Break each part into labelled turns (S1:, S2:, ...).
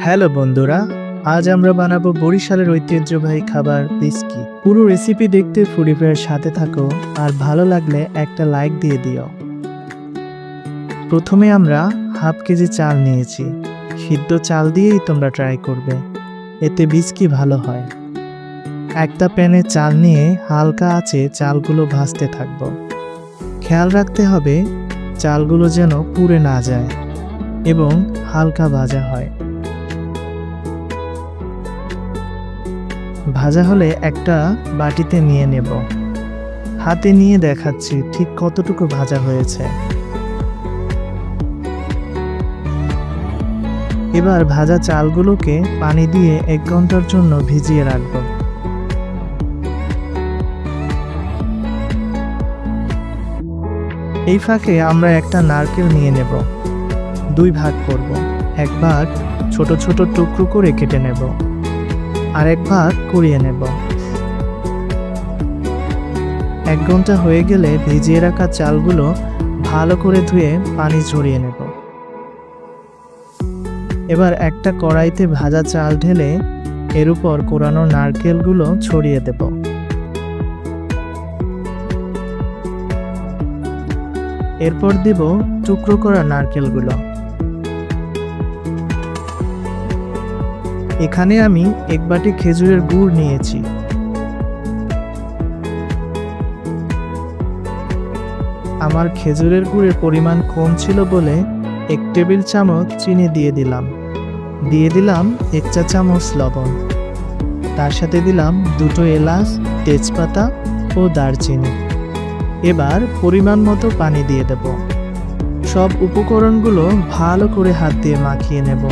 S1: Hello বন্ধুরা, আজ আমরা বানাবো বরিশালের ঐতিহ্যবাহী খাবার বিস্কি পুরো রেসিপি দেখতে ফুডিফেয়ার সাথে থাকো আর ভালো লাগলে একটা লাইক দিয়ে দিও। প্রথমে আমরা হাফ কেজি চাল নিয়েছি। সিদ্ধ চাল দিয়েই তোমরা ট্রাই করবে। এতে বিস্কি ভালো হয়। একটা প্যানে চাল নিয়ে হালকা আছে চালগুলো ভাজতে থাকব। খেয়াল রাখতে হবে, চালগুলো যেন পুড়ে না যায় এবং হালকা ভাজা হয়। ভাজা হলে একটা বাটিতে নিয়ে নেব। হাতে নিয়ে দেখাচ্ছি ঠিক কতটুকু ভাজা হয়েছে। এবার ভাজা চালগুলোকে পানি দিয়ে এক ঘণ্টার জন্য ভিজিয়ে রাখব। এই ফাঁকে আমরা একটা নারকেল নিয়ে নেব। দুই ভাগ করব। এক ভাগ ছোট ছোট টুকরো করে কেটে নেব। আর এক ভাগ কুড়িয়ে নেব। এক ঘণ্টা হয়ে গেলে ভিজিয়ে রাখা চালগুলো ভালো করে ধুয়ে পানি ঝরিয়ে নেব। এবার একটা কড়াইতে ভাজা চাল ঢেলে এর উপর কোরানো নারকেলগুলো ছড়িয়ে দেব। এরপর দিব টুকরো করা নারকেলগুলো। এখানে আমি এক বাটি খেজুরের গুড় নিয়েছি। আমার খেজুরের গুড়ের পরিমাণ কম ছিল বলে এক টেবিল চামচ চিনি দিয়ে দিলাম। দিয়ে দিলাম এক চা চামচ লবণ। তার সাথে দিলাম দুটো এলাচ, তেজপাতা ও দারচিনি। এবার পরিমাণ মতো পানি দিয়ে দেব। সব উপকরণগুলো ভালো করে হাত দিয়ে মাখিয়ে নেব।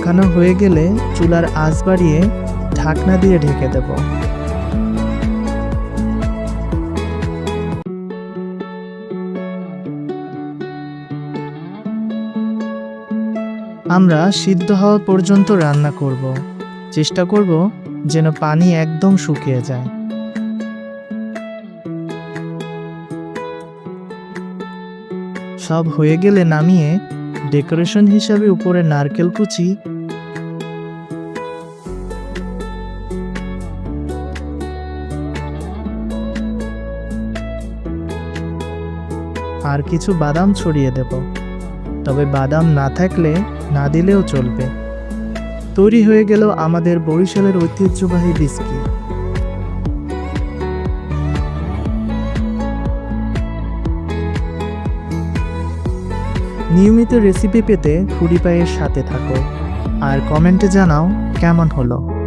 S1: মাখানো হয়ে গেলে চুলার আঁচ বাড়িয়ে ঢাকনা দিয়ে ঢেকে দেব। আমরা সিদ্ধ হওয়া পর্যন্ত রান্না করব। চেষ্টা করব যেন পানি একদম শুকিয়ে যায়। সব হয়ে গেলে নামিয়ে ডেকোরেশন হিসাবে উপরে নারকেল কুচি। আর কিছু বাদাম ছড়িয়ে দেব। তবে বাদাম না থাকলে না দিলেও চলবে। তৈরি হয়ে গেল আমাদের বরিশালের ঐতিহ্যবাহী বিস্কি। নিয়মিত রেসিপি পেতে ফুডি পায়ের সাথে থাকো। আর কমেন্টে জানাও কেমন হলো।